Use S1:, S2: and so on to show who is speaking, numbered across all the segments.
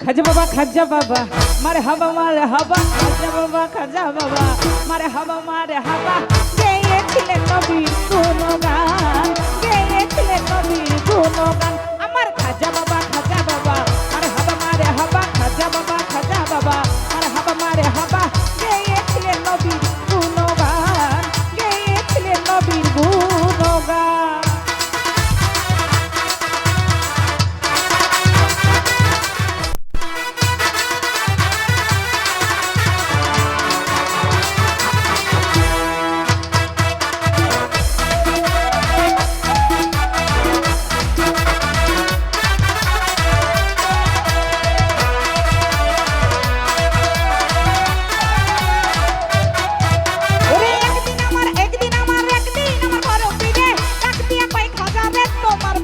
S1: খাজা বাবা খাজা বাবা মারে হাবা মারে হাবা খাজা বাবা খাজা বাবা মারে হাবা মারে হাবা গেয়েছিলেন নবীর কোনো গান গেয়েছিলেন নবীর কোনো গান আমার খাজা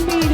S1: Family.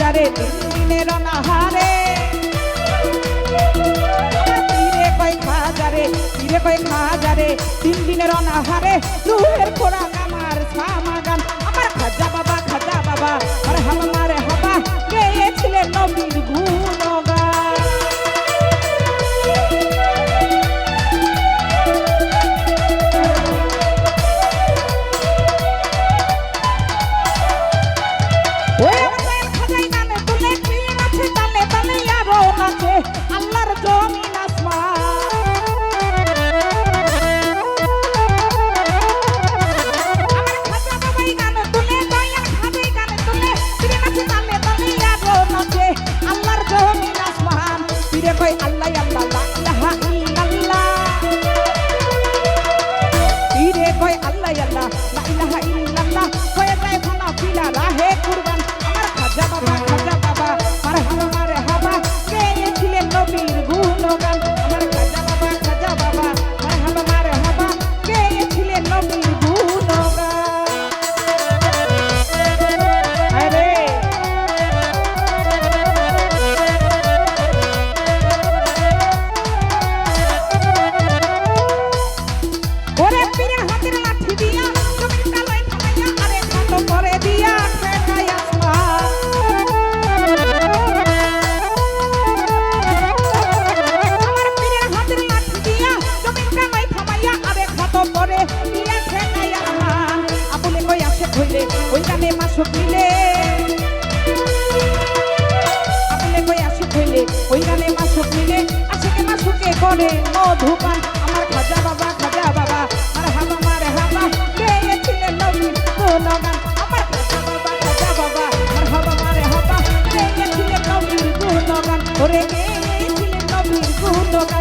S1: বাজারে তিন দিনের অনাহারে তীরে কয়েক বাজারে তীরে কয়েক বাজারে তিন দিনের অনাহারে দুহের খোরাক আমার সামাগান। আমার খাজা বাবা খাজা বাবা আল্লাহ চলে মধুপান আমার খাজা বাবা খাজা বাবা আর হাবা মার হাবা পেয়েছিলেন নবীন গুণগান। আমার খাজা বাবা খাজা বাবা আর হাবা মার হাবা পেয়েছিলেন নবীন গুণগান। ওরে পেয়েছিলেন নবীন গুণগান।